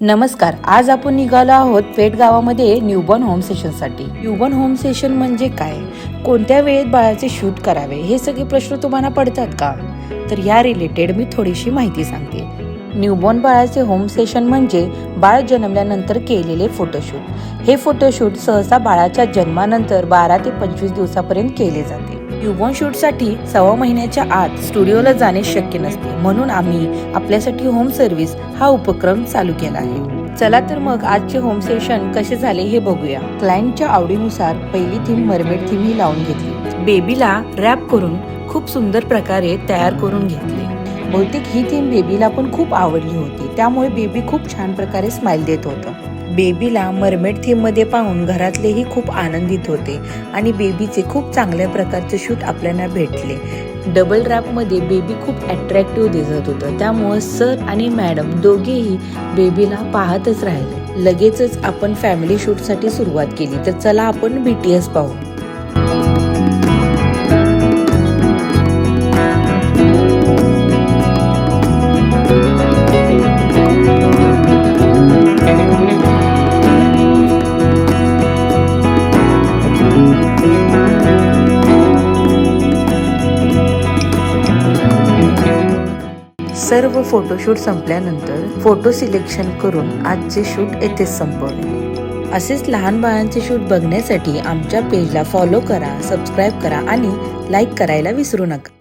नमस्कार आज आपण निघालो आहोत पेट गावामध्ये न्यूबॉर्न होम सेशनसाठी. न्यूबॉर्न होम सेशन म्हणजे काय? कोणत्या वेळेत बाळाचे शूट करावे? हे सगळे प्रश्न तुम्हाला पडतात का? तर या रिलेटेड मी थोडीशी माहिती सांगते. न्यूबॉर्न बाळाचे होम सेशन म्हणजे बाळ जन्मल्यानंतर केलेले फोटोशूट हे फोटोशूट सहसा बाळाच्या जन्मानंतर बारा ते पंचवीस दिवसापर्यंत केले जाते. युवन शूटसाठी सव्वा महिन्याच्या आत स्टुडिओला जाणे शक्य नसते. म्हणून आम्ही आपल्यासाठी होम सर्व्हिस हा उपक्रम चालू केला आहे. चला तर मग आजचे होम सेशन कसे झाले हे बघूया. क्लायंटच्या आवडीनुसार पहिली थीम मरमेड थीम ही लावून घेतली. बेबीला रॅप करून खूप सुंदर प्रकारे तयार करून घेतले. बहुतेक ही थीम बेबीला पण खूप आवडली होती. त्यामुळे बेबी खूप छान प्रकारे स्माइल देत होतं. बेबीला मरमेड थीममध्ये पाहून घरातलेही खूप आनंदित होते आणि बेबीचे खूप चांगल्या प्रकारचे शूट आपल्याला भेटले. डबल रॅपमध्ये बेबी खूप अट्रॅक्टिव्ह दिसत होतं. त्यामुळं सर आणि मॅडम दोघेही बेबीला पाहतच राहिले. लगेचच आपण फॅमिली शूटसाठी सुरुवात केली. तर चला आपण भी टी एस पाहू. सर्व फोटोशूट संपल्यानंतर फोटो सिलेक्शन करून आजचे शूट येथेच संपवले. असेच लहान बाळांचे शूट बघण्यासाठी आमच्या पेजला फॉलो करा सबस्क्राईब करा आणि लाईक करायला विसरू नका.